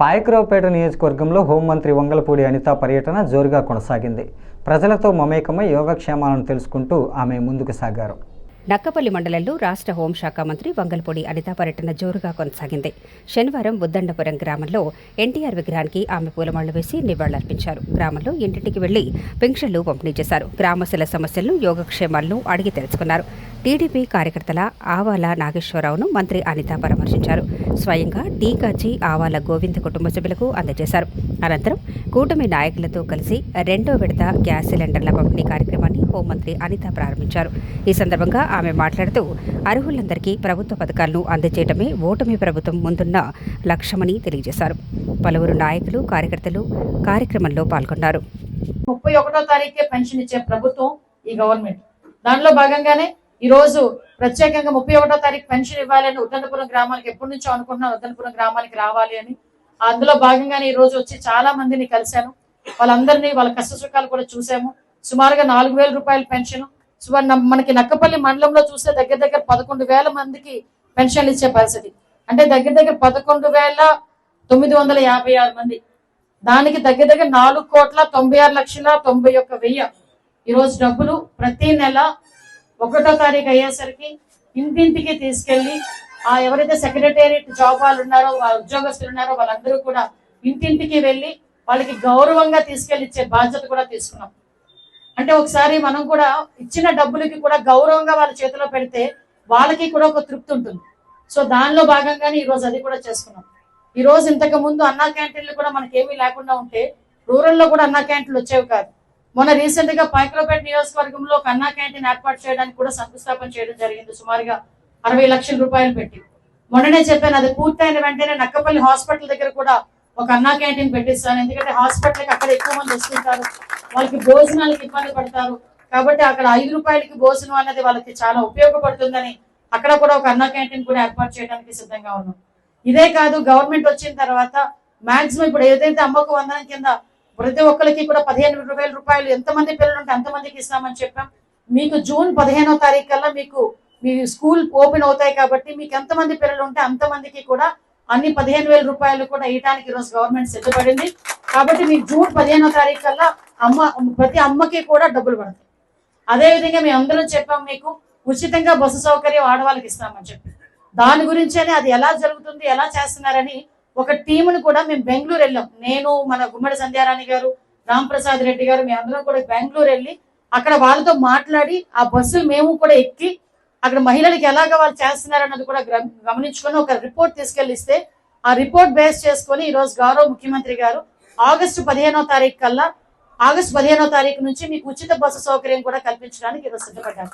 పాయకరావుపేట నియోజకవర్గంలో హోంమంత్రి వంగలపూడి అనిత పర్యటన జోరుగా కొనసాగింది. ప్రజలతో మమేకమై యోగక్షేమాలను తెలుసుకుంటూ ఆమె ముందుకు సాగారు. నక్కపల్లి మండలంలో రాష్ట్ర హోంశాఖ మంత్రి వంగలపూడి అనిత పర్యటన జోరుగా కొనసాగింది. శనివారం బుద్దండపురం గ్రామంలో ఎన్టీఆర్ విగ్రహానికి ఆమె పూలమాళ్ళు వేసి నివాళులర్పించారు. గ్రామంలో ఇంటింటికి వెళ్ళి పెన్షన్లు పంపిణీ చేశారు. గ్రామస్తుల సమస్యలను యోగక్షేమాలను అడిగి తెలుసుకున్నారు. టీడీపీ కార్యకర్తల ఆవాల నాగేశ్వరరావును మంత్రి అనిత పరామర్శించారు. స్వయంగా టీ కాచి ఆవాల గోవింద్ కుటుంబ సభ్యులకు అందజేశారు. అనంతరం కూటమి నాయకులతో కలిసి రెండో విడత గ్యాస్ సిలిండర్ల పంపిణీ కార్యక్రమాన్ని హోంమంత్రి అనిత ప్రారంభించారు. ఈ సందర్భంగా ఆమె మాట్లాడుతూ అర్హులందరికీ ప్రభుత్వ పథకాలను అందజేయడమే ఓటమి ప్రభుత్వం ముందున్న లక్ష్యమని తెలియజేశారు. పలువురు నాయకులు కార్యకర్తలు కార్యక్రమంలో పాల్గొన్నారు. ముప్పై ఒకటో తారీఖే పెన్షన్ ఇచ్చే ప్రభుత్వం ఈ గవర్నమెంట్. దానిలో భాగంగానే ఈ రోజు ప్రత్యేకంగా ముప్పై ఒకటో తారీఖు పెన్షన్ ఇవ్వాలని ఉద్దండపురం గ్రామానికి ఎప్పటి నుంచో అనుకుంటున్నాను ఉద్దండపురం గ్రామానికి రావాలి అని. అందులో భాగంగానే ఈ రోజు వచ్చి చాలా మందిని కలిశాను. వాళ్ళందరినీ వాళ్ళ కష్ట సుఖాలు కూడా చూసాము సుమారుగా నాలుగు వేల రూపాయల పెన్షన్. సుమారు మనకి నక్కపల్లి మండలంలో చూస్తే దగ్గర దగ్గర పదకొండు వేల మందికి పెన్షన్లు ఇచ్చే పరిస్థితి. అంటే దగ్గర దగ్గర పదకొండు వేల తొమ్మిది వందల యాభై ఆరు మంది. దానికి దగ్గర దగ్గర నాలుగు కోట్ల తొంభై ఆరు లక్షల తొంభై ఒక్క వెయ్యి ఈ రోజు డబ్బులు ప్రతి నెల ఒకటో తారీఖు అయ్యేసరికి ఇంటింటికి తీసుకెళ్ళి ఆ ఎవరైతే సెక్రటేరియట్ జాబ్ వాళ్ళు ఉన్నారో వాళ్ళ ఉద్యోగస్తులు ఉన్నారో వాళ్ళందరూ కూడా ఇంటింటికి వెళ్ళి వాళ్ళకి గౌరవంగా తీసుకెళ్ళి ఇచ్చే బాధ్యత కూడా తీసుకున్నాం. అంటే ఒకసారి మనం కూడా ఇచ్చిన డబ్బులకి కూడా గౌరవంగా వాళ్ళ చేతిలో పెడితే వాళ్ళకి కూడా ఒక తృప్తి ఉంటుంది. సో దానిలో భాగంగానే ఈ రోజు అది కూడా చేసుకున్నాం. ఈ రోజు ఇంతకు ముందు అన్నా క్యాంటీన్లు కూడా మనకి ఏమీ లేకుండా ఉంటే రూరల్లో కూడా అన్నా క్యాంటీన్లు వచ్చేవి కాదు. మొన్న రీసెంట్గా పైక్రోపేట నియోజకవర్గంలో కన్నా క్యాంటీన్ ఏర్పాటు చేయడానికి కూడా శంకుస్థాపన చేయడం జరిగింది. సుమారుగా అరవై లక్షల రూపాయలు పెట్టి. మొన్ననే చెప్పాను అది పూర్తయిన వెంటనే నక్కపల్లి హాస్పిటల్ దగ్గర కూడా ఒక అన్నా క్యాంటీన్ పెట్టిస్తాను. ఎందుకంటే హాస్పిటల్కి అక్కడ ఎక్కువ మంది వస్తుంటారు. వాళ్ళకి భోజనాలకి ఇబ్బంది పడతారు. కాబట్టి అక్కడ ఐదు రూపాయలకి భోజనం అనేది వాళ్ళకి చాలా ఉపయోగపడుతుందని అక్కడ కూడా ఒక అన్నా క్యాంటీన్ కూడా ఏర్పాటు చేయడానికి సిద్ధంగా ఉన్నాం. ఇదే కాదు గవర్నమెంట్ వచ్చిన తర్వాత మాక్సిమం ఇప్పుడు ఏదైతే అమ్మకు వందనం కింద ప్రతి ఒక్కరికి కూడా పదిహేను వేల రూపాయలు ఎంతమంది పిల్లలు ఉంటే అంతమందికి ఇస్తామని చెప్పాం. మీకు జూన్ పదిహేనో తారీఖు కల్లా మీకు మీ స్కూల్ ఓపెన్ అవుతాయి కాబట్టి మీకు ఎంతమంది పిల్లలు ఉంటే అంతమందికి కూడా అన్ని పదిహేను వేల రూపాయలు కూడా ఇవ్వడానికి ఈరోజు గవర్నమెంట్ సిద్ధపడింది. కాబట్టి మీకు జూన్ పదిహేనో తారీఖు కల్లా అమ్మ ప్రతి అమ్మకి కూడా డబ్బులు పడతాయి. అదే విధంగా మేము అందరం చెప్పాం మీకు ఉచితంగా బస్సు సౌకర్యం ఆడవాళ్ళకి ఇస్తామని చెప్పి. దాని గురించేనే అది ఎలా జరుగుతుంది ఎలా చేస్తున్నారని ఒక టీమును కూడా మేము బెంగళూరు వెళ్ళాం. నేను మన గుమ్మడి సంధ్యారాణి గారు రామ్ప్రసాద్ రెడ్డి గారు మేము అందరం కూడా బెంగళూరు వెళ్ళి అక్కడ వాళ్ళతో మాట్లాడి ఆ బస్సులు మేము కూడా ఎక్కి అక్కడ మహిళలకు ఎలాగ వాళ్ళు చేస్తున్నారు అన్నది కూడా గమనించుకొని ఒక రిపోర్ట్ తీసుకెళ్ళిస్తే ఆ రిపోర్ట్ బేస్ చేసుకొని ఈ రోజు గౌరవ ముఖ్యమంత్రి గారు ఆగస్టు పదిహేనో తారీఖు కల్లా ఆగస్టు పదిహేనో తారీఖు నుంచి మీకు ఉచిత బస్సు సౌకర్యం కూడా కల్పించడానికి ఈరోజు సిద్ధపడ్డారు.